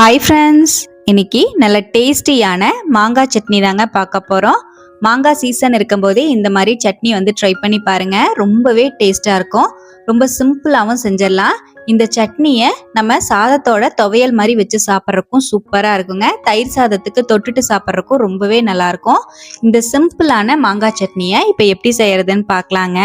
Hi friends இன்னைக்கு நல்ல டேஸ்டியான மாங்காய் சட்னி தாங்க பார்க்க போகிறோம் மாங்காய் சீசன் இருக்கும்போதே இந்த மாதிரி சட்னி வந்து ட்ரை பண்ணி பாருங்கள் ரொம்பவே டேஸ்டாக இருக்கும். ரொம்ப சிம்பிளாகவும் செஞ்சிடலாம். இந்த சட்னியை நம்ம சாதத்தோட துவையல் மாதிரி வச்சு சாப்பிட்றதுக்கும் சூப்பராக இருக்குங்க. தயிர் சாதத்துக்கு தொட்டுட்டு சாப்பிட்றதுக்கும் ரொம்பவே நல்லாயிருக்கும் இந்த சிம்பிளான மாங்காய் சட்னியை இப்போ எப்படி செய்கிறதுன்னு பார்க்கலாங்க.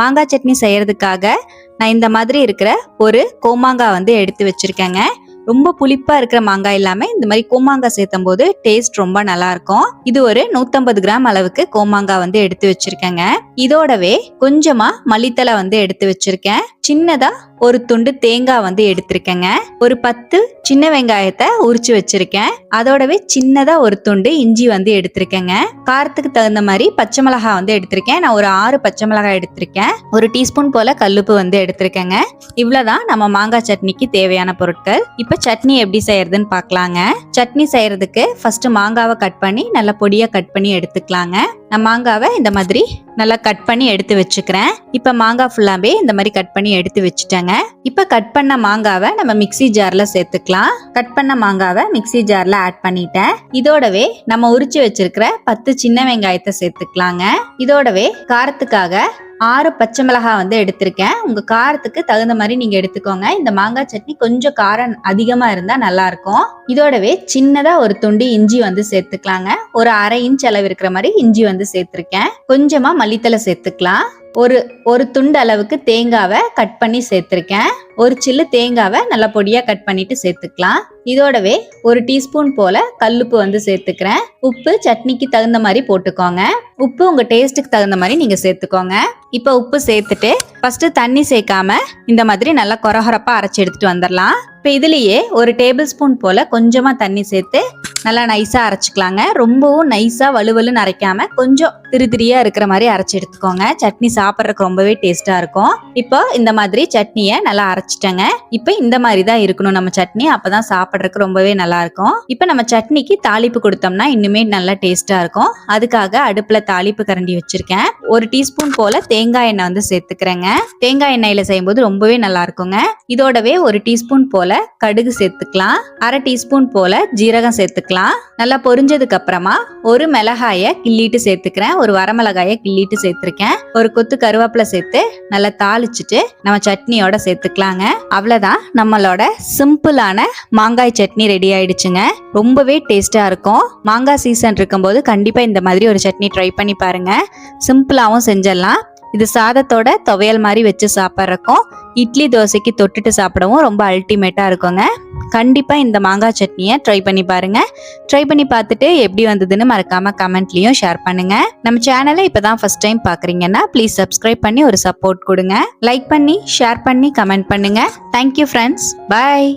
மாங்காய் சட்னி செய்கிறதுக்காக நான் இந்த மாதிரி இருக்கிற ஒரு கோமாங்காய் வந்து எடுத்து வச்சுருக்கேங்க. ரொம்ப புளிப்பா இருக்கிற மாங்காய் இல்லாம இந்த மாதிரி கோமாங்காய் சேர்த்தும் போது டேஸ்ட் ரொம்ப நல்லா இருக்கும் இது ஒரு நூத்தம்பது கிராம் அளவுக்கு கோமாங்காய் வந்து எடுத்து வச்சிருக்கேங்க. இதோடவே கொஞ்சமா மல்லித்தலை வந்து எடுத்து வச்சிருக்கேன். சின்னதா ஒரு துண்டு தேங்காய் வந்து எடுத்திருக்கேங்க. ஒரு பத்து சின்ன வெங்காயத்தை உரிச்சு வச்சிருக்கேன். அதோடவே சின்னதா ஒரு துண்டு இஞ்சி வந்து எடுத்திருக்கேங்க. காரத்துக்கு தகுந்த மாதிரி பச்சை மிளகாய் வந்து எடுத்திருக்கேன். நான் ஒரு ஆறு பச்சை மிளகாய் எடுத்திருக்கேன். ஒரு டீஸ்பூன் போல கல்லுப்பு வந்து எடுத்திருக்கேங்க. இவ்வளவுதான் நம்ம மாங்காய் சட்னிக்கு தேவையான பொருட்கள். இப்ப சட்னி எப்படி செய்யறதுன்னு பார்க்கலாங்க சட்னி செய்யறதுக்கு ஃபர்ஸ்ட் மாங்காவை கட் பண்ணி நல்லா பொடியா கட் பண்ணி எடுத்துக்கலாங்க. நான் மாங்காவை இந்த மாதிரி நல்லா கட் பண்ணி எடுத்து வச்சுக்கிறேன். இப்போ மாங்காய் ஃபுல்லாவே இந்த மாதிரி கட் பண்ணி எடுத்து வச்சுட்டேங்க. இப்போ கட் பண்ண மாங்காவை நம்ம மிக்சி ஜாரில் சேர்த்துக்கலாம். கட் பண்ண மாங்காவை மிக்ஸி ஜாரில் ஆட் பண்ணிட்டேன். இதோடவே நம்ம உரிச்சு வச்சிருக்கிற பத்து சின்ன வெங்காயத்தை சேர்த்துக்கலாங்க. இதோடவே காரத்துக்காக ஆறு பச்சை மிளகாய் வந்து எடுத்திருக்கேன். உங்கள் காரத்துக்கு தகுந்த மாதிரி நீங்கள் எடுத்துக்கோங்க. இந்த மாங்காய் சட்னி கொஞ்சம் காரம் அதிகமாக இருந்தால் நல்லாயிருக்கும் இதோடவே சின்னதாக ஒரு துண்டு இஞ்சி வந்து சேர்த்துக்கலாங்க. ஒரு அரை இன்ச் அளவு இருக்கிற மாதிரி இஞ்சி வந்து சேர்த்துருக்கேன். கொஞ்சமாக மல்லித்தலை சேர்த்துக்கலாம். ஒரு ஒரு துண்டு அளவுக்கு தேங்காவை கட் பண்ணி சேர்த்துருக்கேன். ஒரு சில்லு தேங்காவை நல்லா பொடியாக கட் பண்ணிட்டு சேர்த்துக்கலாம். இதோடவே ஒரு டீஸ்பூன் போல கல்லுப்பு வந்து சேர்த்துக்கிறேன். உப்பு சட்னிக்கு தகுந்த மாதிரி போட்டுக்கோங்க. உப்பு உங்கள் டேஸ்ட்டுக்கு தகுந்த மாதிரி நீங்கள் சேர்த்துக்கோங்க. இப்போ உப்பு சேர்த்துட்டு ஃபர்ஸ்ட் தண்ணி சேர்க்காம இந்த மாதிரி நல்லா கொரகொரப்பா அரைச்சி எடுத்துட்டு வந்துடலாம். இப்போ இதுலயே ஒரு டேபிள் ஸ்பூன் போல கொஞ்சமா தண்ணி சேர்த்து நல்லா நைஸா அரைச்சிக்கலாங்க. ரொம்பவும் நைஸா வலுவலுன்னு அரைக்காம கொஞ்சம் திரிதிரியா இருக்கிற மாதிரி அரைச்சி எடுத்துக்கோங்க. சட்னி சாப்பிட்றதுக்கு ரொம்பவே டேஸ்டா இருக்கும். இப்போ இந்த மாதிரி சட்னியை நல்லா அரைச்சிட்டேங்க. இப்போ இந்த மாதிரி தான் இருக்கணும் நம்ம சட்னி. அப்பதான் சாப்பிட்றதுக்கு ரொம்பவே நல்லா இருக்கும். இப்போ நம்ம சட்னிக்கு தாளிப்பு கொடுத்தோம்னா இன்னுமே நல்லா டேஸ்டா இருக்கும். அதுக்காக அடுப்புல தாளிப்பு கரண்டி வச்சிருக்கேன். ஒரு டீஸ்பூன் போல தேங்காய் எண்ணெய் வந்து சேர்த்துக்கிறேங்க. தேங்காய் எண்ணெயில செய்யும்போது ரொம்பவே நல்லா இருக்குங்க. இதோடவே ஒரு டீஸ்பூன் போல கடுகு சேர்த்துக்கலாம். அரை டீஸ்பூன் போல ஜீரகம் சேர்த்துக்கலாம். நல்லா பொரிஞ்சதுக்கு அப்புறமா ஒரு மிளகாய கிள்ளிட்டு சேர்த்துக்கிறேன். ஒரு வரமிளகாயை கிள்ளிட்டு சேர்த்துருக்கேன். ஒரு கொத்து கருவேப்பிலை சேர்த்து நல்லா தாளிச்சிட்டு நம்ம சட்னியோட சேர்த்துக்கலாங்க. அவ்வளோதான் நம்மளோட சிம்பிளான மாங்காய் சட்னி ரெடி ஆயிடுச்சுங்க. ரொம்பவே டேஸ்டா இருக்கும். மாங்காய் சீசன் இருக்கும்போது கண்டிப்பா இந்த மாதிரி ஒரு சட்னி ட்ரை பண்ணி பாருங்க. சிம்பிளாகவும் செஞ்சிடலாம். இது சாதத்தோட துவையல் மாதிரி வச்சு சாப்பிட்றக்கும் இட்லி தோசைக்கு தொட்டுட்டு சாப்பிடவும் ரொம்ப அல்டிமேட்டாக இருக்குங்க. கண்டிப்பாக இந்த மாங்காய் சட்னியை ட்ரை பண்ணி பாருங்கள் ட்ரை பண்ணி பார்த்துட்டு எப்படி வந்ததுன்னு மறக்காமல் கமெண்ட்லையும் ஷேர் பண்ணுங்கள் நம்ம சேனலை இப்போ தான் ஃபஸ்ட் டைம் பார்க்குறீங்கன்னா ப்ளீஸ் சப்ஸ்கிரைப் பண்ணி ஒரு சப்போர்ட் கொடுங்க. லைக் பண்ணி ஷேர் பண்ணி கமெண்ட் பண்ணுங்கள் தேங்க்யூ ஃப்ரெண்ட்ஸ் பாய்